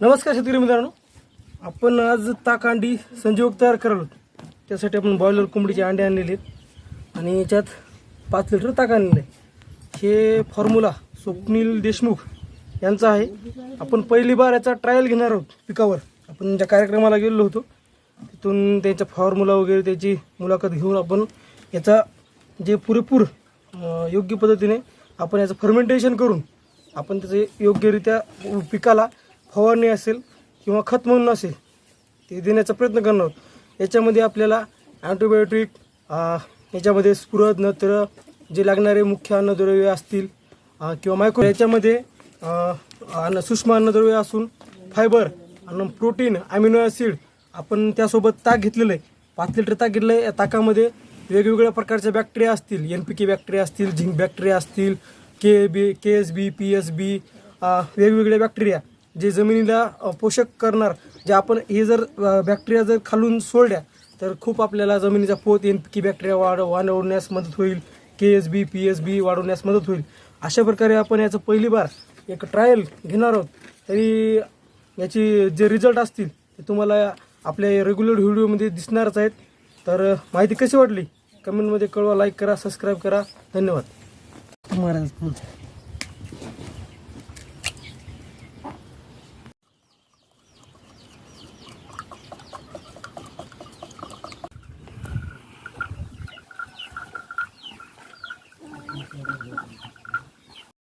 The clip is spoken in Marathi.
नमस्कार शेतकरी मित्रांनो. आपण आज ताक अंडी संजीवक तयार करालो. त्यासाठी आपण बॉयलर कोंबडीचे अंडे आणलेले आहेत. आणि याच्यात पाच लिटर ताक आणलेलं आहे. हे फॉर्म्युला स्वप्नील देशमुख यांचा आहे. आपण पहिली बार याचा ट्रायल घेणार आहोत पिकावर. आपण ज्या कार्यक्रमाला गेलेलो होतो तिथून त्यांचा फॉर्म्युला वगैरे त्याची मुलाखत घेऊन आपण याचा जे पुरेपूर योग्य पद्धतीने आपण याचं फर्मेंटेशन करून आपण त्याचे योग्यरित्या पिकाला फवारणी असेल किंवा खत म्हणून असेल ते देण्याचा प्रयत्न करणार आहोत. याच्यामध्ये आपल्याला अँटीबायोटिक याच्यामध्ये स्फुरद नत्र जे लागणारे मुख्य अन्नद्रव्य असतील किंवा मायक्रो याच्यामध्ये अन्न सूक्ष्म अन्नद्रव्य असून फायबर आणि प्रोटीन अमिनो ॲसिड आपण त्यासोबत ताक घेतलेलं आहे. पाच लिटर ताक घेतलं आहे. या ताकामध्ये वेगवेगळ्या प्रकारच्या बॅक्टेरिया असतील. एन पी के बॅक्टेरिया असतील झिंक बॅक्टेरिया असतील K B K S B P S B वेगवेगळ्या बॅक्टेरिया जे जमिनीला पोषक करणार जे आपण हे जर बॅक्टेरिया जर खालून सोडल्या तर खूप आपल्याला जमिनीचा पोत एन की बॅक्टेरिया वाढ वाढवण्यास मदत होईल K S B P S B वाढवण्यास मदत होईल. अशा प्रकारे आपण याचं पहिली बार एक ट्रायल घेणार आहोत. तरी याची जे रिझल्ट असतील ते तुम्हाला आपल्या रेग्युलर व्हिडिओमध्ये दिसणारच आहेत. तर माहिती कशी वाटली? कमेंटमध्ये कळवा लाईक करा सबस्क्राईब करा. धन्यवाद. महाराज